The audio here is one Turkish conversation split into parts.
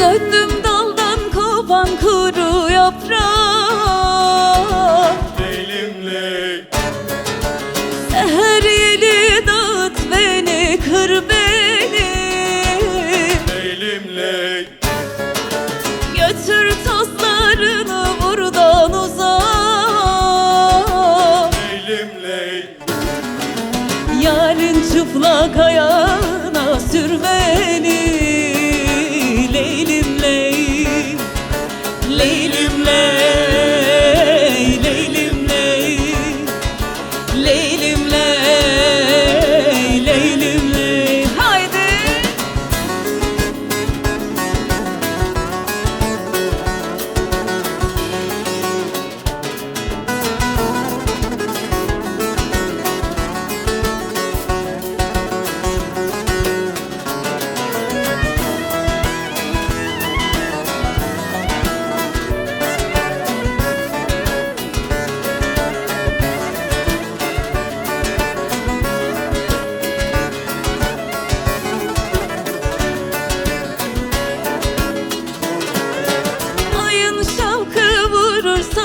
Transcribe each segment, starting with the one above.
Döndüm daldan kopan kuru yaprak Leylim ley Seher yeli dağıt beni kır beni. Leylim ley Götür tozlarını buradan uzak Leylim ley Yarın çıplak ayağına sür beni Leylim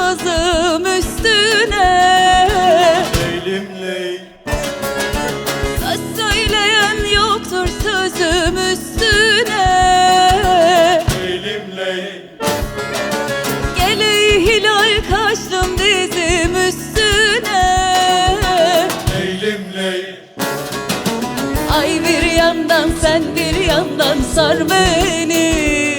sazım üstüne. Leylim ley Söz söyleyen yoktur sözüm üstüne. Leylim ley Geleği hilal kaçtım dizim üstüne. Leylim ley Ay bir yandan sen bir yandan sar beni